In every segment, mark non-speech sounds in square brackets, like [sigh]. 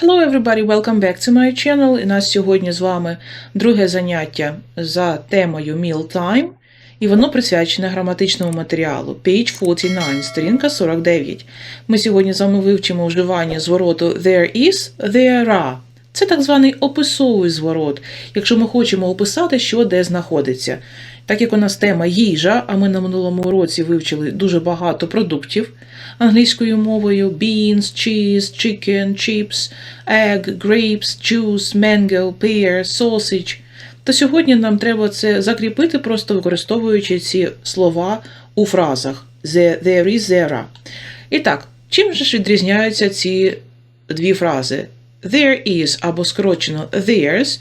Hello everybody, welcome back to my channel. І нас сьогодні з вами друге заняття за темою Mealtime, і воно присвячене граматичному матеріалу. Page 49, сторінка 49. Ми сьогодні з вами вивчимо вживання звороту there is, there are. Це так званий описовий зворот, якщо ми хочемо описати, що де знаходиться. Так як у нас тема їжа, а ми на минулому уроці вивчили дуже багато продуктів англійською мовою: beans, cheese, chicken, chips, egg, grapes, juice, mango, pear, sausage. То сьогодні нам треба це закріпити, просто використовуючи ці слова у фразах The, there is, there are. І так, чим же ж відрізняються ці дві фрази? There is або скорочено there's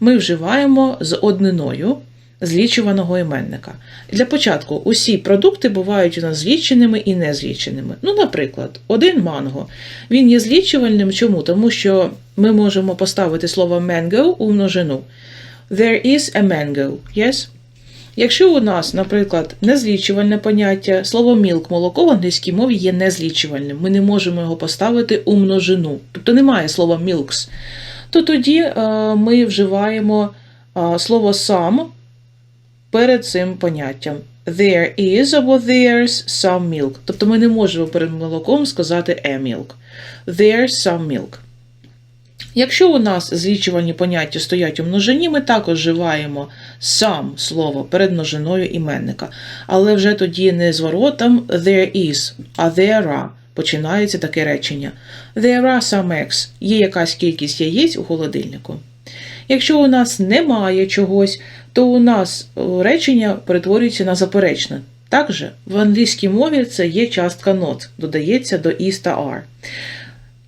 ми вживаємо з одниною злічуваного іменника. Для початку усі продукти бувають у нас зліченими і незліченими. Ну, наприклад, один манго. Він є злічувальним. Чому? Тому що ми можемо поставити слово mango у множину. There is a mango. Yes? Якщо у нас, наприклад, незлічувальне поняття, слово milk, молоко в англійській мові є незлічувальним. Ми не можемо його поставити у множину. Тобто немає слова milks. То тоді е, ми вживаємо е, слово some перед цим поняттям. There is або there's some milk. Тобто ми не можемо перед молоком сказати a milk. There's some milk. Якщо у нас злічувальні поняття стоять у множині, ми також вживаємо some слово перед множиною іменника. Але вже тоді не зворотом there is, а there are. Починається таке речення. There are some eggs. Є якась кількість яєць у холодильнику. Якщо у нас немає чогось, то у нас речення перетворюється на заперечне. Також в англійській мові це є частка not, додається до is та are.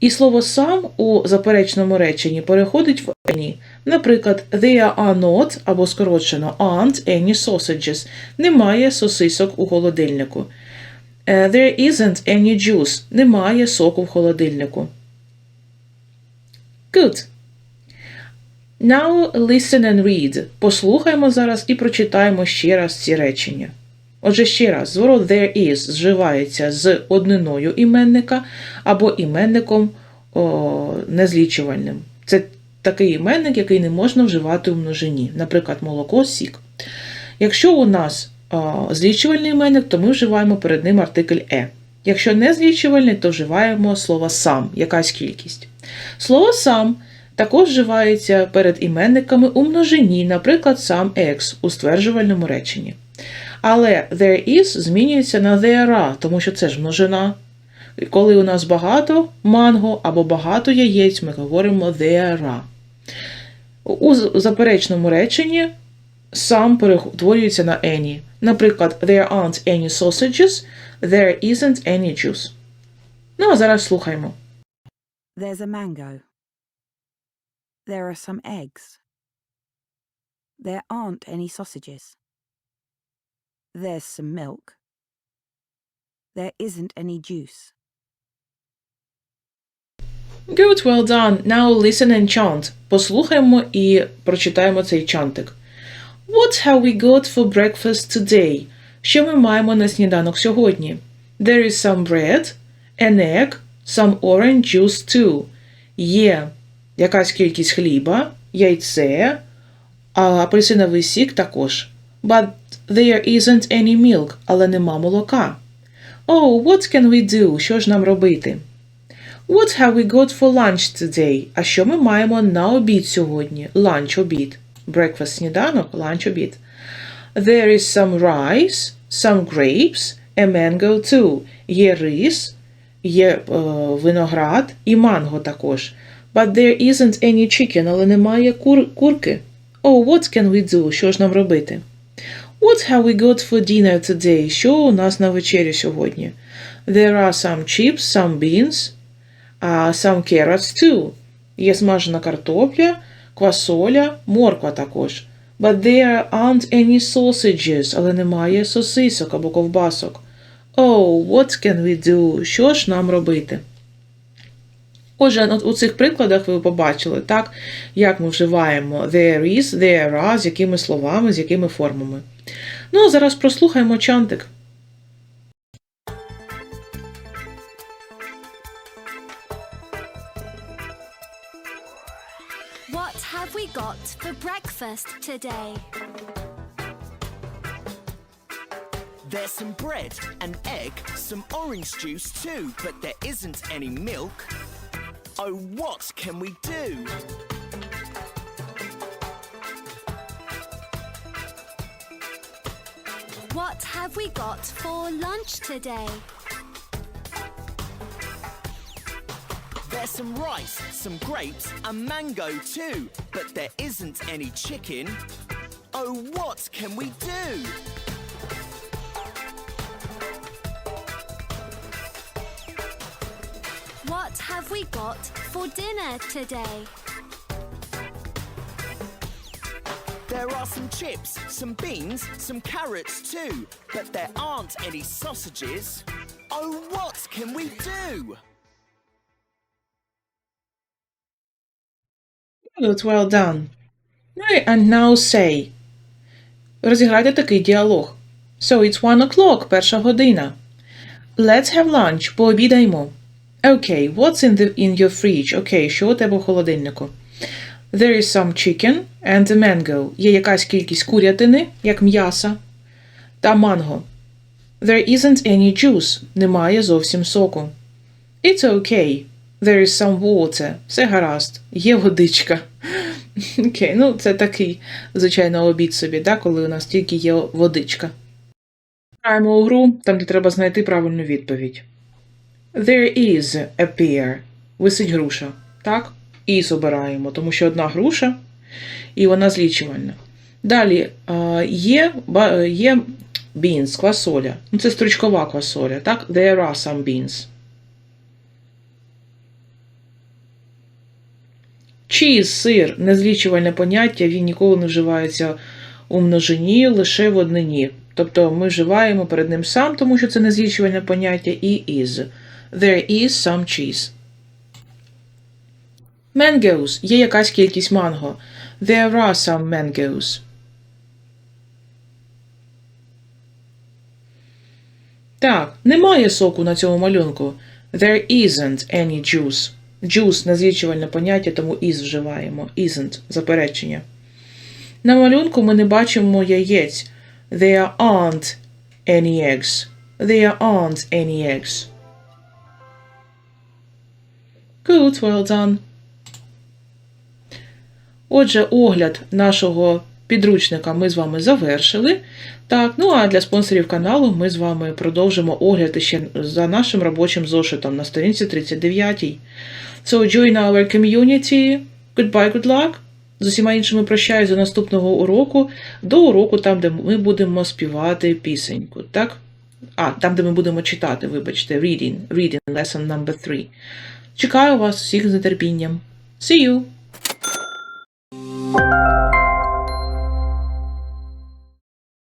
І слово сам у заперечному реченні переходить в any. Наприклад, there are not або скорочено aren't any sausages. Немає сосисок у холодильнику. Е, There isn't any juice. Немає соку в холодильнику. Good. Now listen and read. Послухаймо зараз і прочитаємо ще раз ці речення. Отже, ще раз, зворот there is зживається з одниною іменника або іменником о, незлічувальним. Це такий іменник, який не можна вживати у множині, наприклад, молоко, сік. Якщо у нас о, злічувальний іменник, то ми вживаємо перед ним артикль е. Якщо не злічувальний, то вживаємо слово сам, якась кількість. Слово сам також вживається перед іменниками у множині, наприклад, сам екс у стверджувальному реченні. Але there is змінюється на there are, тому що це ж множина. І коли у нас багато манго або багато яєць, ми говоримо there are. У заперечному реченні сам перетворюється на any. Наприклад, there aren't any sausages, there isn't any juice. Ну, а зараз слухаймо. There's a mango. There are some eggs. There aren't any sausages. There's some milk. There isn't any juice. Good, well done. Now listen and chant. Послухаємо і прочитаємо цей чантик. What have we got for breakfast today? Що ми маємо на сніданок сьогодні? There is some bread, an egg, some orange juice too. Є якась кількість хліба, яйце, а апельсиновий сік також. But there isn't any milk, але нема молока. Oh, what can we do? Що ж нам робити? What have we got for lunch today? А що ми маємо на обід сьогодні? Lunch – обід. Breakfast – сніданок, lunch – обід. There is some rice, some grapes, a mango too. Є рис, є е, виноград і манго також. But there isn't any chicken, але немає кур, курки. Oh, what can we do? Що ж нам робити? What have we got for dinner today? Що у нас на вечерю сьогодні? There are some chips, some beans, uh, some carrots too. Є смажена картопля, квасоля, морква також. But there aren't any sausages, але немає сосисок або ковбасок. Oh, what can we do? Що ж нам робити? Отже, у цих прикладах ви побачили, так, як ми вживаємо there is, there are, з якими словами, з якими формами. Ну, а зараз прослухаємо чантик. What have we got for breakfast today? There's some bread, an egg, some orange juice too, but there isn't any milk. Oh, what can we do? What have we got for lunch today? There's some rice, some grapes, and mango too, but there isn't any chicken. Oh, what can we do? What have we got for dinner today? There are some chips, some beans, some carrots too, but there aren't any sausages. Oh, what can we do? Good, well done. Ну і and now say. Розіграйте такий діалог. So it's one o'clock, перша година. Let's have lunch, пообідаємо. Okay, what's in, the, in your fridge? Окей, що у тебе в холодильнику? There is some chicken and a mango. Є якась кількість курятини, як м'яса, та манго. There isn't any juice. Немає зовсім соку. It's okay. There is some water. Все гаразд. Є водичка. [laughs] Окей, ну це такий, звичайно, обід собі, да, коли у нас тільки є водичка. Граємо у гру, там де треба знайти правильну відповідь. There is a pear. Висить груша. Так? Is обираємо, тому що одна груша, і вона злічувальна. Далі є, ба- є beans, квасоля. Ну, це стручкова квасоля, так? There are some beans. Cheese, сир, незлічувальне поняття, він ніколи не вживається у множині, лише в однині. Тобто ми вживаємо перед ним сам, тому що це незлічувальне поняття, і is. There is some cheese. Mangoes. Є якась кількість манго. There are some mangoes. Так, немає соку на цьому малюнку. There isn't any juice. Juice – незлічувальне поняття, тому is вживаємо. Isn't – заперечення. На малюнку ми не бачимо яєць. There aren't any eggs. There aren't any eggs. Good, well done. Отже, огляд нашого підручника ми з вами завершили. Так, ну а для спонсорів каналу ми з вами продовжимо огляд ще за нашим робочим зошитом на сторінці 39. So join our community. Goodbye, good luck. З усіма іншими прощаюсь до наступного уроку, до уроку, там, де ми будемо співати пісеньку. Так? А, там, де ми будемо читати, вибачте, reading, reading lesson number 3. Чекаю вас всіх з нетерпінням. See you!